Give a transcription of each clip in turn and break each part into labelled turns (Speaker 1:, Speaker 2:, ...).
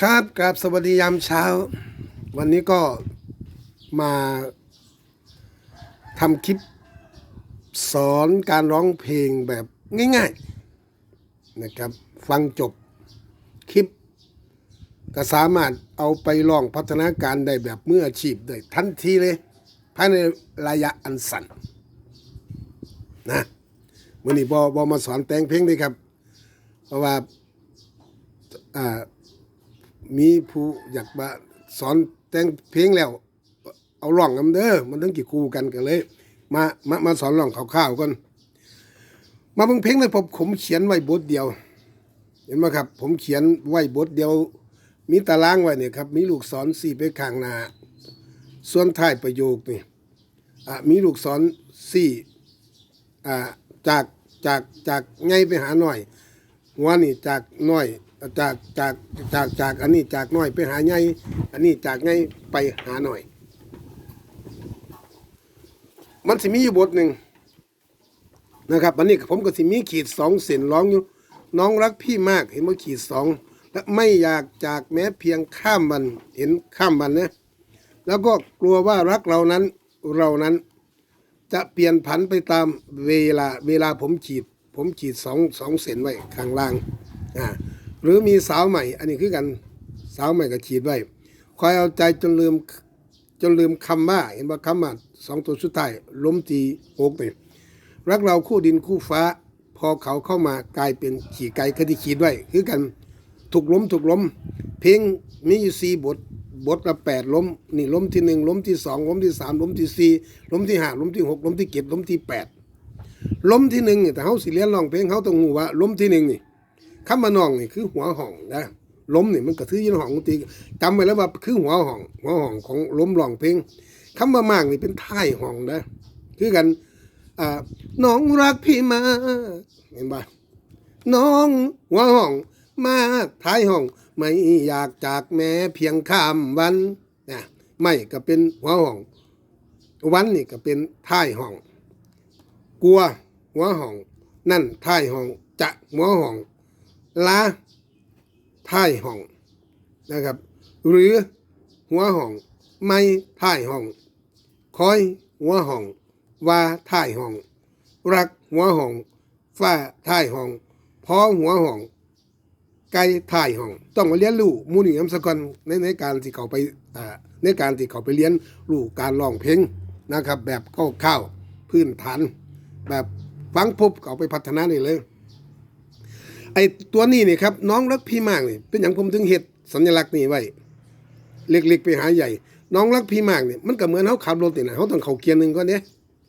Speaker 1: ครับกราบสวัสดียามเช้า วันนี้ก็มาทำคลิปสอนการร้องเพลงแบบง่ายๆนะครับ ฟังจบคลิป ก็สามารถเอาไปลองพัฒนาการได้แบบมืออาชีพได้ทันทีเลย ภายในระยะอันสั้นนะวันนี้บอบอมาสอนแต่งเพลงเลยครับ เพราะว่าอ่า มีผู้อยากมาสอนแต่งเพลงแล้ว เอาร้องกันเด้อมันต้องกี่คู่กันกันเลย มามามาสอนร้องคร่าวๆก่อนมาเบิ่งเพลงเลยผมผมเขียนไว้บทเดียว เห็นไหมครับ ผมเขียนไว้บทเดียว มีตารางไว้เนี่ยครับมีลูกศรสี่ไปข้างหน้าส่วนท้ายประโยคนี่อะมีลูกศรสี่อ่าจากจากจากไงไปหาหน่อยหัวนี่จากน้อย จากจากจากจากอันนี้จากน้อยไปหาใหญ่อันนี้จากใหญ่ไปหาหน่อย มันสิมีอยู่บทหนึ่งนะครับอันนี้ผมก็สิมีขีดสองเส้นร้องอยู่น้องรักพี่มากเห็นว่าขีดสองและไม่อยากจากแม้เพียงข้ามวันเห็นข้ามวันนะแล้วก็กลัวว่ารักเรานั้นเรานั้น จะเปลี่ยนผันไปตามเวลาเวลาผมขีด ผมขีดสองสองเส้นไว้ข้างล่างอ่า หรือมีสาวใหม่ อันนี้คือกันสาวใหม่ก็ขีดไว้คอยเอาใจจนลืมจนลืมคำว่าเห็นว่าคำว่าสองตัวสุดท้ายล้มตีหกเนี่ยรักเราคู่ดินคู่ฟ้า พอเขาเข้ามากลายเป็นขี่ไก่คดีขีดไว้คือกันถูกล้มถูกล้ม เพลงมีอยู่สี่บทบทละแปดล้มนี่ล้มที่หนึ่งล้มที่สองล้มที่สามล้มที่สี่ล้มที่ห้าล้มที่หกล้มที่เจ็ดล้มที่แปดล้มที่หนึ่งแต่เขาสิเลียนร้องเพลงเขาต้องรู้ว่าล้มที่หนึ่งนี่ คำว่านองนี่คือหัวห้องนะล้มนี่มันก็ถือยินห้องดนตรีจำไว้แล้วว่าคือหัวห้อง หัวห้องของล้มร้องเพลงคำว่ามากนี่เป็นท้ายห้องนะคือกันอ่าน้องรักพี่มากเห็นปะน้องหัวห้องมาท้ายห้อง ไม่อยากจากแม้เพียงข้ามวันนะไม่ก็เป็นหัวห้อง วันนี่ก็เป็นท้ายห้อง กลัวหัวห้อง นั่นท้ายห้องจะหัวห้อง ลาท้ายห้องนะครับ หรือหัวห้องไม่ท้ายห้องคอยหัวห้องว่าท้ายห้อง รักหัวห้องฟ้าท้ายห้องพอหัวห้องไก่ท้ายห้อง ต้องมาเรียนรู้มูนี่น้ำสกอนในในการที่เขาไปในการที่เขาไปเรียนรู้การร้องเพลงนะครับ แบบเข้าวๆพื้นฐาน แบบฟังพบเขาไปพัฒนานี่เลย ไอ้ตัวนี้นี่ครับน้องรักพี่มากนี่เป็นอย่างผมถึงเห็ดสัญลักษณ์นี่ไว้เล็กๆไปหาใหญ่ น้องรักพี่มากเนี่ยมันก็เหมือนเขาขับรถนี่นะเขาต้องเข่าเกียร์หนึ่งก็เนี้ย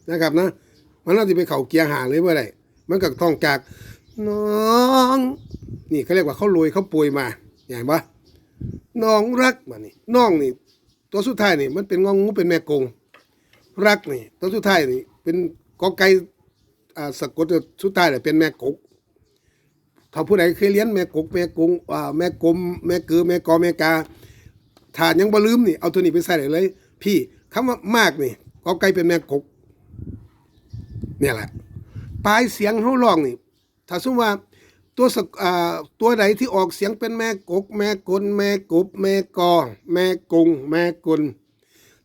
Speaker 1: นะครับนะมันน่าจะไปเข่าเกียร์หาเลยว่าไรมันก็ต้องจากน้องนี่เขาเรียกว่าเขาโรยเขาปุยมาเห็นปะน้องรักมานี่น้องนี่ ตัวสุดท้ายนี่มันเป็นงองงูเป็นแม่กง รักนี่ ตัวสุดท้ายนี่ เป็นกอไก่อ่าสะกดตัวสุดท้ายเนี่ยเป็นแม่กก ถ้าผู้ใดเคยเรียนแม่กกแม่กงอ่าแม่กลมแม่เกือแม่กอแม่กาถ้ายังบ่ลืมนี่เอาตัวนี้ไปใส่ได้เลย พี่คำว่ามากนี่กอไก่เป็นแม่กกเนี่ยแหละปลายเสียงเฮาร้องนี่ ถ้าสมมติว่าตัวสอ่าตัวใดที่ออกเสียงเป็นแม่กก แม่กลแม่กบ แม่กอ แม่กง แม่กล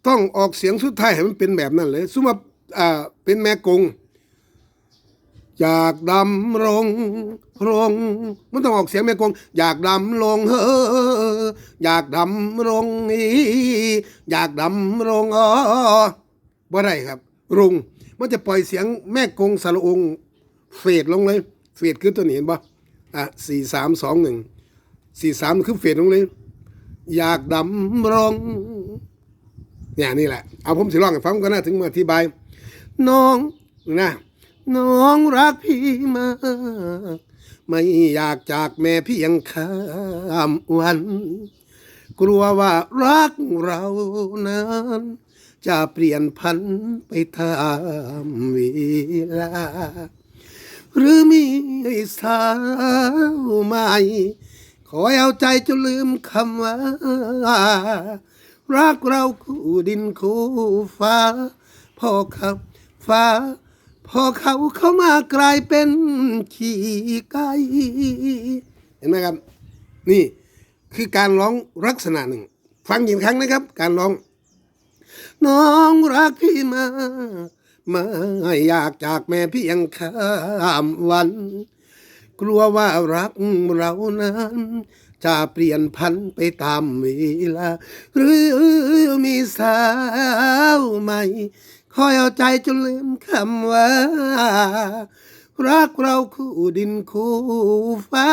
Speaker 1: ต้องออกเสียงสุดท้ายให้มันเป็นแบบนั้นเลยสมมติว่าอ่าเป็นแม่กงอยากดำรง รงมันต้องออกเสียงแม่กงอยากดำรงเฮออยากดำรงอีอยากดำรงอ๋อบ่ได้ครับ รุงมันจะปล่อยเสียงแม่กงสระองเฟดลงเลย เฟดคือตัวนี้เห็นปะอะสี่สามสองหนึ่งสี่สามคือเฟดลงเลย อยากดำรงเนี่ยนี่แหละ เอาผมสิร้องให้ฟังก็น่าถึงมาอธิบาย น้องนะน้องรักพี่มาก ไม่อยากจากแม่เพียงข้ามวัน กลัวว่ารักเรานั้น จะเปลี่ยนพันไปตามเวลา หรือมีสาวใหม่คอยเอาใจจนลืมคำว่ารักเราคู่ดินคู่ฟ้าพ่อขับฟ้า พอเขาเข้ามากลายเป็นขี่ไก่เห็นไหมครับ นี่คือการร้องลักษณะหนึ่ง ฟังอีกครั้งนะครับ การร้อง น้องรักพี่มากม่อยากจากแม่เพียงข้ามวัน กลัวว่ารักเรานั้นจะเปลี่ยนพันไปตามเวลา หรือมีสาวใหม่ คอยเอาใจจนลืมคำว่า รักเราคู่ดินคู่ฟ้า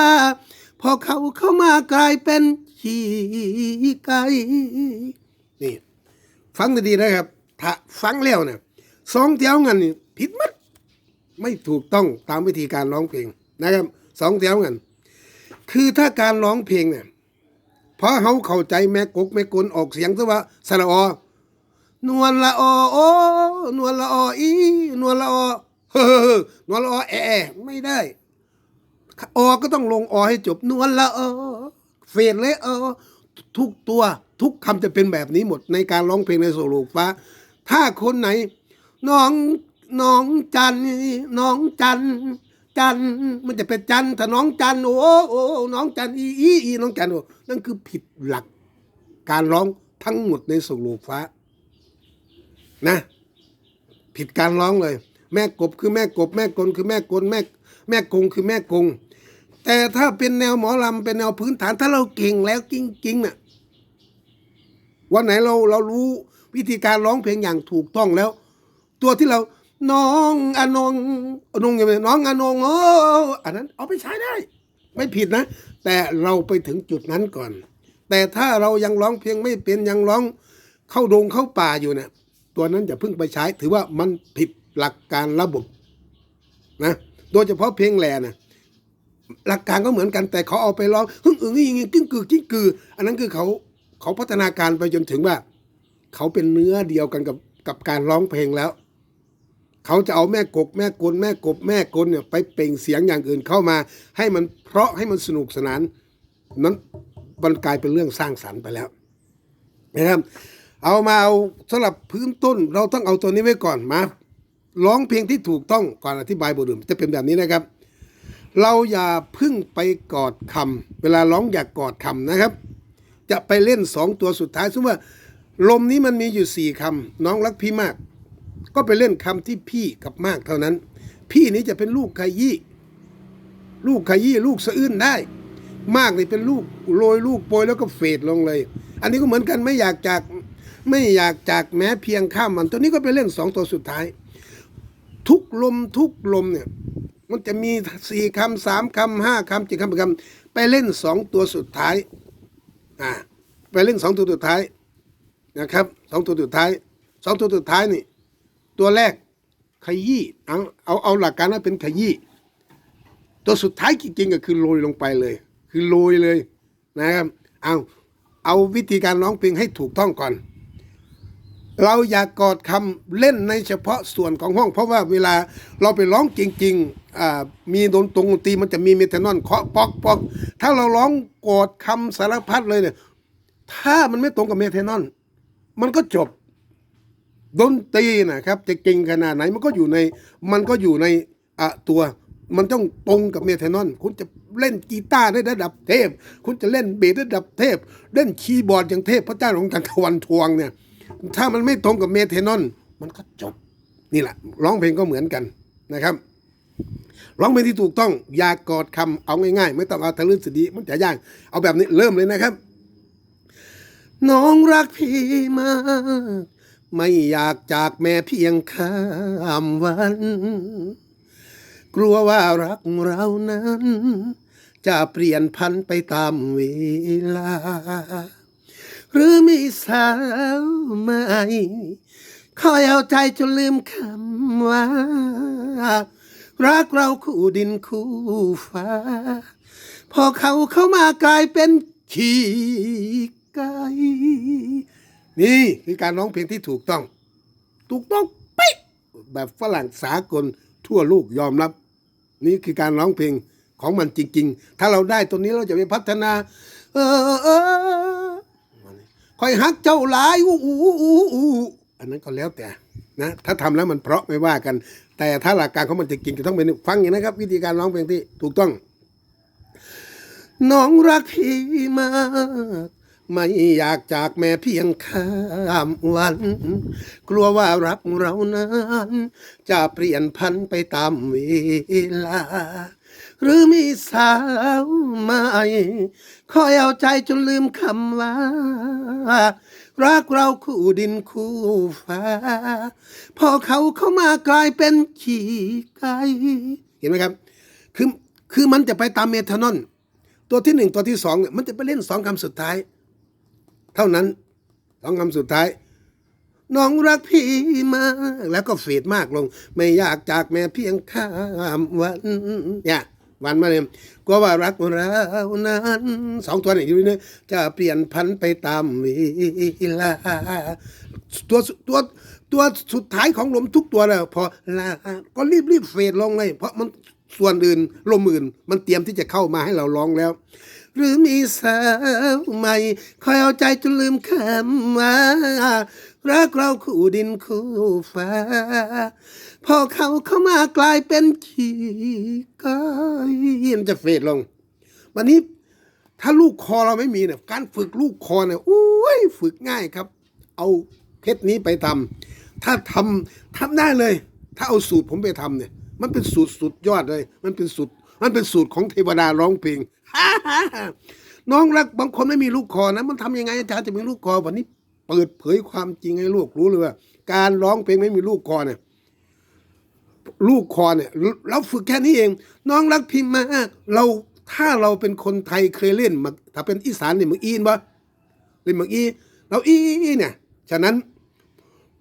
Speaker 1: พอเขาเข้ามากลายเป็นขี้ไก่นี่ ฟังดีๆนะครับ ถ้าฟังแล้วเนี่ยสองแถวเงินนี่ผิดมัดไม่ถูกต้องตามวิธีการร้องเพลงนะครับสองแถวเงินคือถ้าการร้องเพลงเนี่ยเพราะเขาเข้าใจแม่กกแม่กลออกเสียงซะว่าสระอ นวลละอโอนวลละออีนวลละอเฮ้อนวลละอแอแอไม่ได้อก็ต้องลงอให้จบนวลละอเฟดเลยอทุกตัวทุกคำจะเป็นแบบนี้หมดในการร้องเพลงในโซโลฟ้า ถ้าคนไหน น้องน้องจันน้องจันจันมันจะเป็นจันถ้าน้องจันโอ้โอ้น้องจันอีอีอีน้องจันโอ้นั่นคือผิดหลัก การร้องทั้งหมดในโซโลฟ้า นะ ผิดการร้องเลย แม่กบคือแม่กบ แม่กลคือแม่กลแม่แม่กงคือแม่กง แต่ถ้าเป็นแนวหมอลำเป็นแนวพื้นฐานถ้าเราเก่งแล้วจริงๆน่ะวันไหนเราเรารู้วิธีการร้องเพลงอย่างถูกต้องแล้ว ตัวที่เราน้องอนงอนงยังไงน้องอนงโอ้อันนั้น เอาไปใช้ได้ ไม่ผิดนะ แต่เราไปถึงจุดนั้นก่อน แต่ถ้าเรายังร้องเพลงไม่เป็นยังร้องเข้าดงเข้าป่าอยู่เนี่ย ตัวนั้นอย่าเพิ่งไปใช้ ถือว่ามันผิดหลักการระบบนะโดยเฉพาะเพลงแหล่นะหลักการก็เหมือนกันแต่เขาเอาไปร้องฮึ่งอึ่งยิงกิ้งกือกิ้งกือ อันนั้นคือเขาเขาพัฒนาการไปจนถึงว่า เขาเป็นเนื้อเดียวกันกับกับการร้องเพลงแล้ว เขาจะเอาแม่กบแม่กลแม่กบแม่กลเนี่ยไปเปล่งเสียงอย่างอื่นเข้ามา ให้มันเพราะให้มันสนุกสนานนั้นมันกลายเป็นเรื่องสร้างสรรค์ไปแล้วนะครับ เอามาเอาสำหรับพื้นต้น เราต้องเอาตัวนี้ไว้ก่อนมาร้องเพลงที่ถูกต้องก่อนอธิบายบทอื่นจะเป็นแบบนี้นะครับ เราอย่าพึ่งไปกอดคำเวลาร้องอย่ากกอดคำนะครับ จะไปเล่นสองตัวสุดท้ายสมมติว่า ลมนี้มันมีอยู่สี่คำน้องรักพี่มาก ก็ไปเล่นคำที่พี่กับมากเท่านั้น พี่นี้จะเป็นลูกขยี้ลูกขยี้ลูกสะอื้นได้ มากนี่เป็นลูกโรยลูกโปรยแล้วก็เฟดลงเลย อันนี้ก็เหมือนกันไม่อยากจาก ไม่อยากจากแม้เพียงข้ามมัน ตัวนี้ก็ไปเล่นสองตัวสุดท้าย ทุกลมทุกลมเนี่ย มันจะมีสี่คำสามคำห้าคำเจ็ดคำแปดคำไปเล่นสองตัวสุดท้ายอ่าไปเล่นสองตัวสุดท้ายนะครับสองตัวสุดท้ายสองตัวสุดท้ายนี่ ตัวแรกขยี้เอาเอาเอาหลักการว่าเป็นขยี้ตัวสุดท้ายจริงๆก็คือโรยลงไปเลย คือโรยเลยนะครับเอาเอาวิธีการร้องเพลงให้ถูกต้องก่อน เราอย่ากกอดคำเล่นในเฉพาะส่วนของห้อง เพราะว่าเวลาเราไปร้องจริงๆมีดนตรงดนตรีมันจะมีเมทานอนเคาะปอกปอกถ้าเราร้องกอดคำสารพัดเลยเนี่ยถ้ามันไม่ตรงกับเมทานอน มันก็จบดนตรีนะครับจะเก่งขนาดไหนมันก็อยู่ในมันก็อยู่ในอะตัวมันต้องตรงกับเมทานอน คุณจะเล่นกีตาร์ได้ระดับเทพ คุณจะเล่นเบสระดับเทพ เล่นคีย์บอร์ดอย่างเทพพระเจ้าของจันทวันทวงเนี่ย ถ้ามันไม่ตรงกับเมเทนอน มันก็จบ นี่แหละ ร้องเพลงก็เหมือนกันนะครับ ร้องเพลงที่ถูกต้องอย่ากอดคำเอาง่ายๆ ไม่ต้องเอาทะลึ่งสดีมันจะยาก เอาแบบนี้เริ่มเลยนะครับ น้องรักพี่มากไม่อยากจากแม่เพียงข้ามวัน กลัวว่ารักเรานั้น จะเปลี่ยนพันไปตามเวลา หรือมีสาวใหม่คอยเอาใจจนลืมคำว่า รักเราคู่ดินคู่ฟ้า พอเขาเข้ามากลายเป็นขี้ไก่นี่คือการร้องเพลงที่ถูกต้อง ถูกต้องเป๊ะแบบฝรั่งสากลทั่วโลกยอมรับ นี่คือการร้องเพลงของมันจริง ๆ ถ้าเราได้ตัวนี้เราจะไปพัฒนา เออเออ คอยฮักเจ้าหลายอู้อู้อู้อู้อันนั้นก็แล้วแต่นะถ้าทำแล้วมันเพราะไม่ว่ากัน แต่ถ้าหลักการของมันจริงๆจะต้องเป็นฟังอย่างนะครับ วิธีการร้องเพลงที่ถูกต้อง น้องรักพี่มากไม่อยากจากแม่เพียงข้ามวัน กลัวว่ารักเรานั้น จะเปลี่ยนพันไปตามเวลา หรือมีสาวใหม่คอยเอาใจจนลืมคำว่า รักเราคู่ดินคู่ฟ้า พอเขาเข้ามากลายเป็นขี่ไก่เห็นไหมครับ คือคือมันจะไปตามเมทานอลตัวที่หนึ่งตัวที่สองเนี่ยมันจะไปเล่นสองคำสุดท้าย เท่านั้นสองคำสุดท้ายน้องรักพี่มาก แล้วก็เฟดมากลง ไม่อยากจากแม่เพียงข้ามวันเนี่ย วันมาเลยก็ว่ารักเรานั้นสองตัวนี่อยู่นี่จะเปลี่ยนพันไปตามเวลาตัวตัวตัวสุดท้ายของลมทุกตัวแล้วพอลาก็รีบรีบเฟดลงเลย เพราะมันส่วนอื่นลมอื่น มันเตรียมที่จะเข้ามาให้เราร้องแล้ว หรือมีสาวใหม่คอยเอาใจจนลืมคำว่า รักเราคู่ดินคู่ฟ้า พอเขาเข้ามากลายเป็นขี้ก้อยมันจะเฟดลง วันนี้ถ้าลูกคอเราไม่มีเนี่ยการฝึกลูกคอเนี่ยอุ้ยฝึกง่ายครับ เอาเคล็ดนี้ไปทำถ้าทำทำได้เลย ถ้าเอาสูตรผมไปทำเนี่ย มันเป็นสูตรสุดยอดเลย มันเป็นสูตรมันเป็นสูตรของเทวดาร้องเพลงน้องรักบางคนไม่มีลูกคอนะ มันทำยังไงอาจารย์จะมีลูกคอวันนี้ เปิดเผยความจริงให้ลูกรู้เลยว่า การร้องเพลงไม่มีลูกคอเนี่ยลูกคอเนี่ยเราฝึกแค่นี้เอง น้องรักพิมพ์มากเราถ้าเราเป็นคนไทยเคยเล่นมาถ้าเป็นอีสานเนี่ยมึงอีนปะเล่นมึงอีเราอีเนี่ยฉะนั้น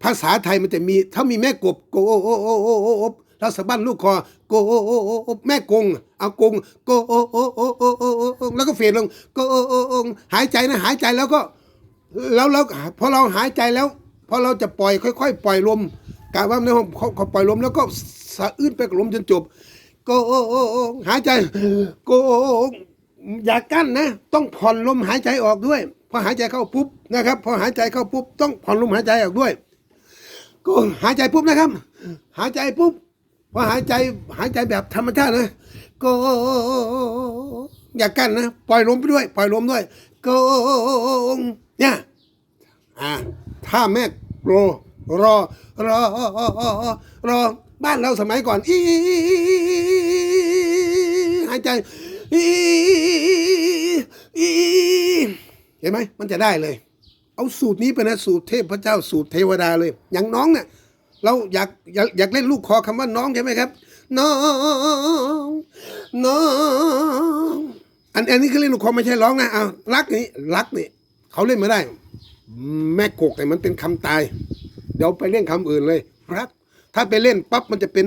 Speaker 1: ภาษาไทยมันจะมี ถ้ามีแม่กบโกโอโอโอโอโอโอแล้วสะบั้นลูกคอโกโอโอโอโอแม่กงเอากงโกโอโอโอโอโอแล้วก็เฟดลงโกโอโอโอหายใจนะหายใจแล้วก็ แล้วแล้วพอเราหายใจแล้วพอเราจะปล่อยค่อย ๆ ปล่อยลมกะว่าในห้องเขาปล่อยลมแล้วก็สะอื้นไปกับลมจนจบโกโอโอโอหายใจกโอโอโออย่ากั้นนะ ต้องผ่อนลมหายใจออกด้วยพอหายใจเข้าปุ๊บนะครับพอหายใจเข้าปุ๊บต้องผ่อนลมหายใจออกด้วยก็หายใจปุ๊บนะครับ หายใจปุ๊บพอหายใจหายใจแบบธรรมชาตินะก็อย่ากั้นนะ ปล่อยลมไปด้วย ปล่อยลมด้วยก็ เนี่ยอ่าถ้าแม่รอรอรอรอบ้านเราสมัยก่อนอีหายใจอีอีเห็นไหมมันจะได้เลย เอาสูตรนี้ไปนะสูตรเทพพระเจ้าสูตรเทวดาเลย อย่างน้องเนี่ยเราอยากอยากอยากเล่นลูกคอคำว่าน้องใช่ไหมครับ น้องน้องอันอันนี้คือเล่นลูกคอไม่ใช่ร้องนะเอารักนี่รักนี่ เขาเล่นไม่ได้ แม่กกเนี่ยมันเป็นคำตาย เดี๋ยวไปเล่นคำอื่นเลย รัก ถ้าไปเล่นปั๊บมันจะเป็น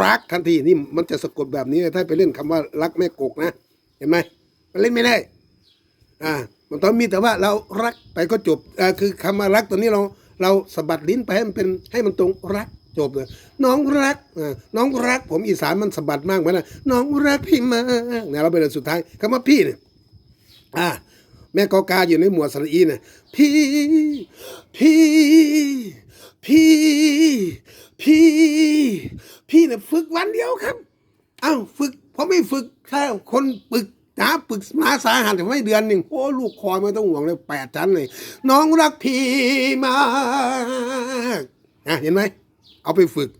Speaker 1: รักทันทีนี่มันจะสะกดแบบนี้ถ้าไปเล่นคำว่ารักแม่กกนะเห็นไหมมันเล่นไม่ได้ อ่า มันต้องมีแต่ว่าเรารักไปก็จบอ่าคือคำว่ารักตัวนี้เราเราสะบัดลิ้นไปให้มันเป็นให้มันตรงรักจบเลยน้องรักอ่าน้องรัก ผมอีสานมันสะบัดมากไหมนะน้องรักพี่มากเนี่ยเราไปเลยสุดท้ายคำว่าพี่เนี่ยอ่า แม่กอกาอยู่ในหมวดสระอีเนี่ยพี่พี่พี่พี่พี่เนี่ยฝึกวันเดียวครับอ้าวฝึกเพราะไม่ฝึกถ้าคนปึกหาปึกมาสาหัสแต่ไม่เดือนหนึ่งโอ้ลูกคอยไม่ต้องห่วงเลยแปดชั้นเลยน้องรักพี่มากนะเห็นไหมเอาไปฝึก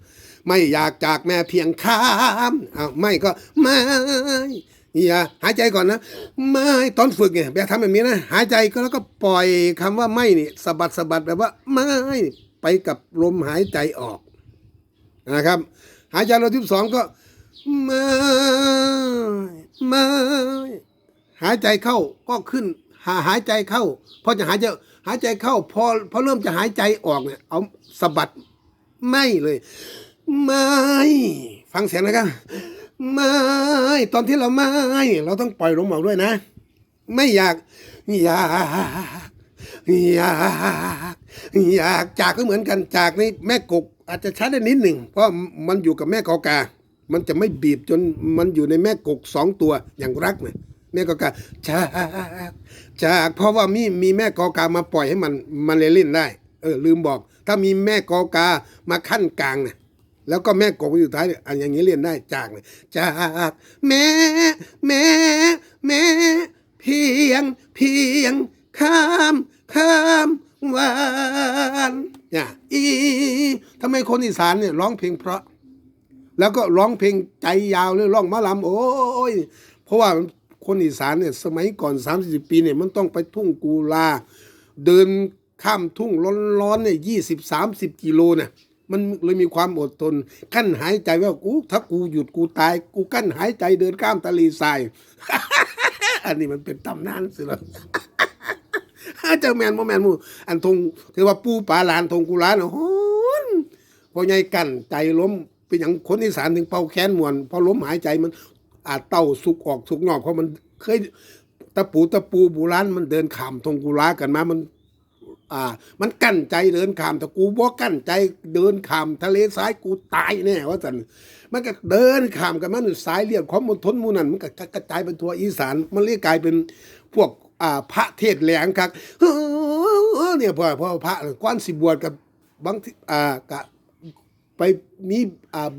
Speaker 1: ไม่อยากจากแม่เพียงข้ามเอาไม่ก็ไม่ อย่าหายใจก่อนนะไม่ตอนฝึกเนี่ยแบบทำแบบนี้นะหายใจก็แล้วก็ปล่อยคำว่าไม่นี่สะบัดสะบัดแบบว่าไม่ไปกับลมหายใจออกนะครับ หายใจเราที่สองก็ไม่ไม่หายใจเข้าก็ขึ้นหาหายใจเข้าพอจะหายใจหายใจเข้าพอพอเริ่มจะหายใจออกเนี่ยเอาสะบัดไม่เลย ไม่ ฟังเสียงนะครับ ไม่ตอนที่เราไม่ เราต้องปล่อยลมออกด้วยนะ ไม่อยากอยากอยากอยากจากก็เหมือนกันจากนี่แม่กกอาจจะช้าได้นิดหนึ่งเพราะมันอยู่กับแม่กอกา มันจะไม่บีบจนมันอยู่ในแม่กกสองตัวอย่างรักเนี่ยแม่กอกาจากจากเพราะว่ามีมีแม่กอกามาปล่อยให้มันมันเล่นได้ เออลืมบอก ถ้ามีแม่กอกามาขั้นกลางเนี่ย แล้วก็แม่กบอยู่ท้ายเนี่ยอันอย่างนี้เรียนได้จากเนี่ยจากแม่แม่แม่เพียงเพียงข้ามข้ามวันเนี่ยอีทำไมคนอีสานเนี่ยร้องเพลงเพราะ แล้วก็ร้องเพลงใจยาวเลยร้องมาลำโอ้ยเพราะว่าคนอีสานเนี่ยสมัยก่อน 30 ปีเนี่ยมันต้องไปทุ่งกูลา เดินข้ามทุ่งร้อนๆเนี่ยยี่สิบสามสิบกิโลเนี่ย มันเลยมีความอดทน กั้นหายใจว่ากูถ้ากูหยุดกูตาย กูกั้นหายใจเดินข้ามทะเลทราย อันนี้มันเป็นตำนานสิละเจ้าแมนโมแมนมูอันทงคือว่าปูปลาลานทงกุลาเนาะโหนพอใหญ่กันใจล้มเป็นอย่างคนอีสานถึงเป่าแค้นมวนพอล้มหายใจมัน อาจเต้าสุกออกสุกนอกเพราะมันเคยตะปูตะปูโบูรานมันเดินขามทงกุลากันมามัน อ่า มันกั้นใจเดินขามแต่กูบ่กั้นใจเดินขามทะเลทรายกูตายแน่ว่าสันมันก็เดินขามกันมันสายเลียดความอดทนมูนั่นมันก็กระจายเป็นทั่วอีสาน มันเลยกกลายเป็นพวกอ่าพระเทศแหลงครับเนี่ยพอพอพระก้อนสิบวชกับบางทีอ่ากะไปมีอ่า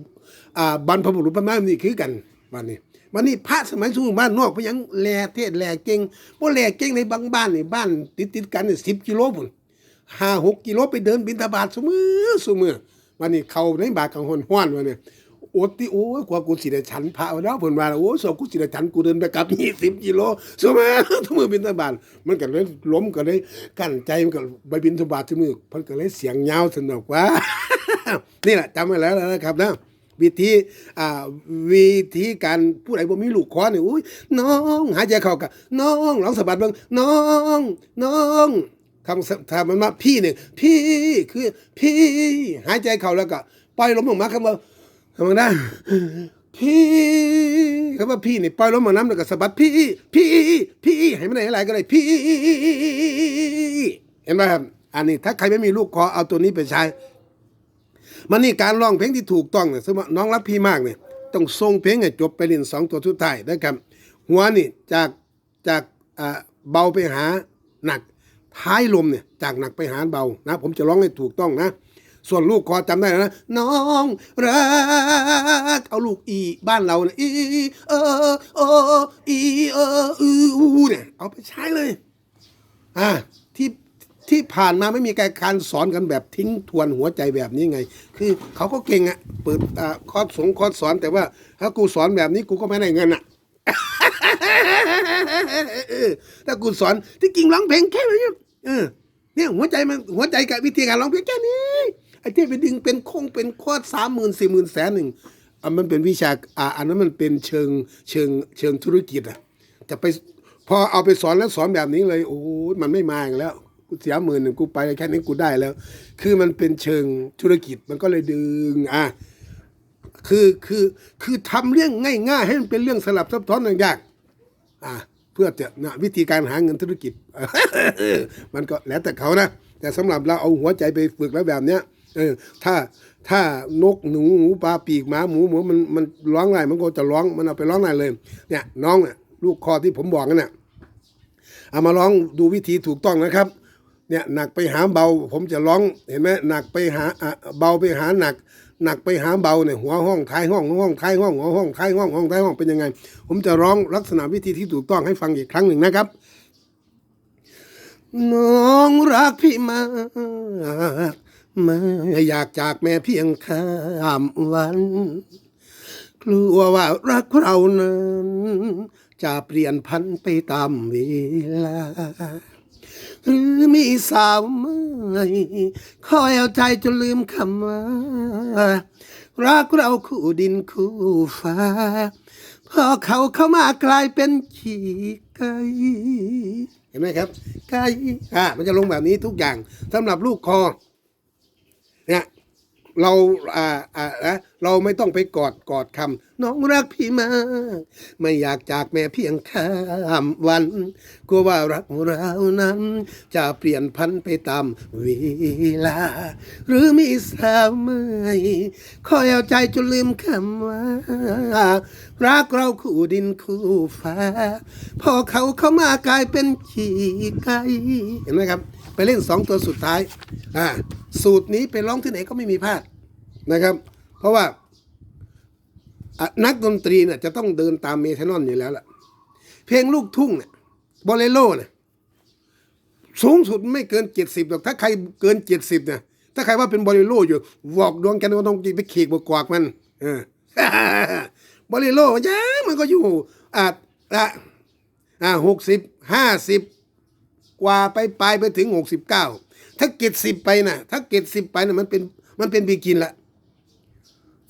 Speaker 1: อ่าบรรพบุรุษประมานี้คือกันวันนี้วันนี้พระสมัยสูงบ้านนอกไปยังแลเทศแลเก่งพวแลเก่งในบางบ้านนี่บ้านติดติดกันนี่สิบกิโลพุ่น ห้าหกกิโลไปเดินบินทบาทสมือสมือวันนี้เขาในบาทของหนห้วนวันนี้โอ้ติโอ้กว่ากูสิได้ฉันพระแล้วเพิ่นว่าโอ้สอบกูสิได้ฉันกูเดินไปกลับยี่สิบกิโลสมือสมือบินทบาทมันก็เลยล้มก็เลยกั้นใจมันก็ไปบินทบาทสมือเพิ่นก็เลยเสียงยาวสนุกว่า นี่แหละจำไว้แล้วนะครับนะวิธีอ่าวิธีการผู้ใดบ่มีลูกคอเนี่ยอุ้ยน้อง หายใจเข้ากับน้องลองสะบัดเบิ่งน้อง น้อง คำถามมันมาพี่เนี่ยพี่คือพี่หายใจเข้าแล้วก็ปล่อยลมออกมาคำว่าคำว่าได้พี่คำว่าพี่นี่ปล่อยลมออกน้ำแล้วก็สะบัดพี่พี่พี่ให้มันได้อะไรก็ได้พี่เห็นไหมครับ อันนี้ถ้าใครไม่มีลูกคอเอาตัวนี้ไปใช้ มันนี่การร้องเพลงที่ถูกต้องเนี่ยสมน้องรับพี่มากเนี่ยต้องทรงเพลงให้จบไปเรียนสองตัวสุดท้ายนะครับ หัวนี่จากจากเบาไปหาหนัก ท้ายลมเนี่ยจากหนักไปหาเบานะ ผมจะร้องให้ถูกต้องนะ ส่วนลูกคอจำได้นะ น้องรักเอาลูกอีบ้านเราเนี่ยอีเออเอออีเอออืออูเนี่ยเอาไปใช้เลยอ่าที่ที่ผ่านมาไม่มีการการสอนกันแบบทิ้งทวนหัวใจแบบนี้ไง คือเขาก็เก่งอะเปิดอ่าคอร์สสงคอร์สสอนแต่ว่าถ้ากูสอนแบบนี้กูก็ไม่ได้เงินอะ ถ้ากูสอนที่จริงร้องเพลงแค่นี้เออเนี่ยหัวใจมันหัวใจกับวิธีการร้องเพลงแค่นี้ไอ้ที่ไปดึงเป็นคงเป็นคอร์สามหมื่นสี่หมื่นแสนหนึ่งอะมันเป็นวิชาอ่าอันนั้นมันเป็นเชิงเชิงเชิงธุรกิจอะจะไปพอเอาไปสอนแล้วสอนแบบนี้เลยโอ้ยมันไม่มาอีกแล้วกูเสียหมื่นหนึ่งกูไปแค่นี้กูได้แล้ว คือมันเป็นเชิงธุรกิจมันก็เลยดึงอะคือคือคือทำเรื่องง่ายๆให้มันเป็นเรื่องสลับซับซ้อนยากๆอะ เพื่อจะนะวิธีการหาเงินธุรกิจ มันก็แล้วแต่เขานะ แต่สำหรับเราเอาหัวใจไปฝึกแล้วแบบเนี้ยเออถ้าถ้านกหนูหมูปลาปีกหมาหมูหมูมันมันร้องได้มันก็จะร้องมันเอาไปร้องได้เลย เนี่ยน้องเนี่ยลูกคอที่ผมบอกนั่นน่ะเอามาร้องดูวิธีถูกต้องนะครับ เนี่ยหนักไปหาเบา ผมจะร้องเห็นไหมหนักไปหาเบาไปหาหนัก หนักไปหาเบาเนี่ยหัวห้องท้ายห้องห้องท้ายห้องหัวห้องท้ายห้องห้องท้ายห้องเป็นยังไง ผมจะร้องลักษณะวิธีที่ถูกต้องให้ฟังอีกครั้งหนึ่งนะครับน้องรักพี่มากไม่อยากจากแม่เพียงข้ามวันกลัวว่ารักเรานั้น จะเปลี่ยนพันไปตามเวลา หรือมีสาวใหม่คอยเอาใจจนลืมคำว่ารักเราคู่ดินคู่ฟ้า พอเขาเข้ามากลายเป็นขี้ไก่เห็นไหมครับไก่อะมันจะลงแบบนี้ทุกอย่างสำหรับลูกคอเนี่ย เราอ่าอ่านะเราไม่ต้องไปกอดกอดคำน้องรักพี่มากไม่อยากจากแม่เพียงข้ามวันกลัวว่ารักเรานั้น จะเปลี่ยนพันไปตามเวลา หรือมีสาวใหม่คอยเอาใจจนลืมคำว่า รักเราคู่ดินคู่ฟ้า พอเขาเข้ามากลายเป็นขี้ไก่เห็นไหมครับ ไปเล่นสองตัวสุดท้ายอ่าสูตรนี้ไปร้องที่ไหนก็ไม่มีพลาด นะครับ เพราะว่านักดนตรีเนี่ยจะต้องเดินตามเมทานอนอยู่แล้วล่ะ เพลงลูกทุ่งเนี่ยบอเลโรเนี่ยสูงสุดไม่เกินเจ็ดสิบหรอก ถ้าใครเกินเจ็ดสิบเนี่ยถ้าใครว่าเป็นบอเลโรอยู่บอกดวงแกนว่าต้องไปเขีกบกวากมัน เออบอเลโรมันจ้ามันก็อยู่อ่าอ่าอ่าหกสิบห้าสิบกว่าไปปลายไปถึงหกสิบเก้าถ้าเกตสิบไปนะถ้าเกตสิบไปนะมันเป็นมันเป็นบีกินละ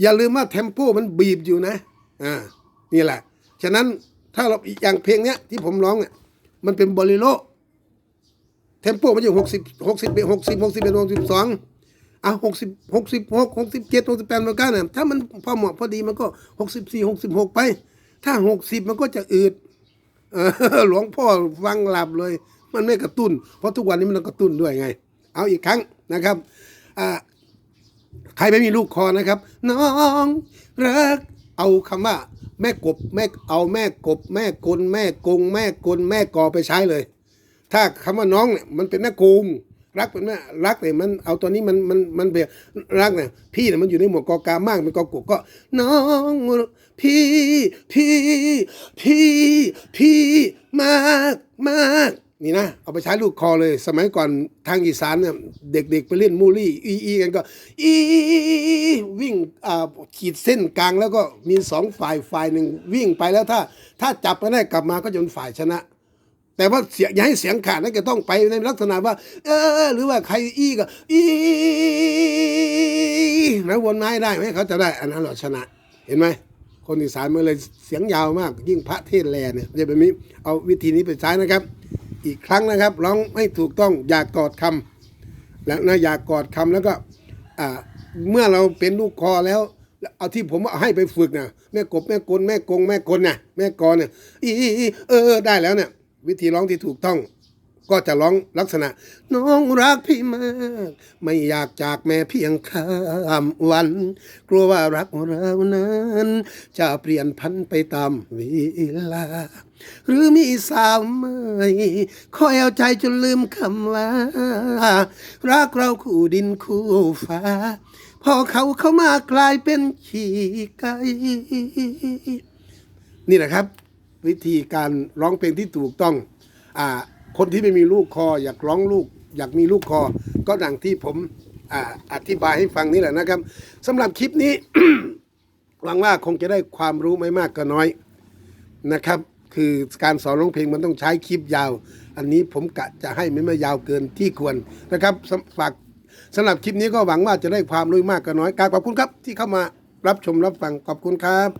Speaker 1: อย่าลืมว่าเทมโปมันบีบอยู่นะอ่านี่แหละ ฉะนั้นถ้าเราอย่างเพลงเนี้ยที่ผมร้องเนี่ยมันเป็นบอลิโลเทมโปมันอยู่หกสิบหกสิบหกสิบหกสิบเอ็ดหกสิบสองอะหกสิบหกสิบหกหกสิบเจ็ดหกสิบแปดหกเก้าเนี่ยถ้ามันพอเหมาะพอดีมันก็หกสิบสี่หกสิบหกไป ถ้าหกสิบมันก็จะอืดเออหลวงพ่อฟังหลับเลย มันไม่กระตุ้น เพราะทุกวันนี้มันกระตุ้นด้วยไง เอาอีกครั้งนะครับอ่า ใครไม่มีลูกคอนะครับ น้องรักเอาคำว่า แม่กบแม่เอาแม่กบ แม่กลแม่กง แม่กลแม่กอไปใช้เลย ถ้าคำว่าน้องเนี่ยมันเป็นแม่กงรักเป็นแม่รักเนี่ยมันเอาตัวนี้มันมันมันเป็นรักเนี่ยพี่เนี่ยมันอยู่ในหมวดกอกามากเป็นกอกบก็ น้องพี่พี่พี่พี่มากมาก นี่นะเอาไปใช้ลูกคอเลย สมัยก่อนทางอีสานเนี่ยเด็กๆไปเล่นมูลี่อีอีกันก็อีวิ่งอ่าขีดเส้นกลางแล้วก็มีสองฝ่ายฝ่ายหนึ่งวิ่งไปแล้วถ้า ถ้าจับมาได้กลับมาก็จะเป็นฝ่ายชนะ แต่ว่าเสียงอย่าให้เสียงขาดนะจะต้องไปในลักษณะว่า เออหรือว่าใครอีก็อีแล้ววนไม้ได้ไหมเขาจะได้อันนั้นเราชนะ เห็นไหมคนอีสานมันเลยเสียงยาวมาก ยิ่งพระเทศแลเนี่ยจะแบบนี้เอาวิธีนี้ไปใช้นะครับ อีกครั้งนะครับ ร้องให้ถูกต้องอย่ากกอดคำแล้วนะอย่ากกอดคำแล้วก็เมื่อเราเป็นลูกคอแล้ว เอาที่ผมเอาให้ไปฝึกนะแม่กบแม่กลแม่กงแม่กลนะแม่กรเนี่ยอีอีเออได้แล้วเนี่ยวิธีร้องที่ถูกต้อง ก็จะร้องลักษณะ น้องรักพี่มาก ไม่อยากจากแม่เพียงข้ามวัน กลัวว่ารักเรานั้น จะเปลี่ยนพันไปตามเวลา หรือมีสาวใหม่คอยเอาใจจนลืมคำว่ารักเราคู่ดินคู่ฟ้า พอเขาเข้ามากลายเป็นขี้ไก่นี่แหละครับ วิธีการร้องเพลงที่ถูกต้องอ่า คนที่ไม่มีลูกคอ อยากร้องลูก อยากมีลูกคอ ก็ดังที่ผมออธิบายให้ฟังนี่แหละนะครับสำหรับคลิปนี้ หวังว่าคงจะได้ความรู้ไม่มากก็น้อยนะครับ คือการสอนร้องเพลงมันต้องใช้คลิปยาว อันนี้ผมกะจะให้ไม่มายาวเกินที่ควรนะครับฝากสำหรับคลิปนี้ก็หวังว่าจะได้ความรู้มากก็น้อยการขอบคุณครับ ที่เข้ามารับชมรับฟังขอบคุณครับ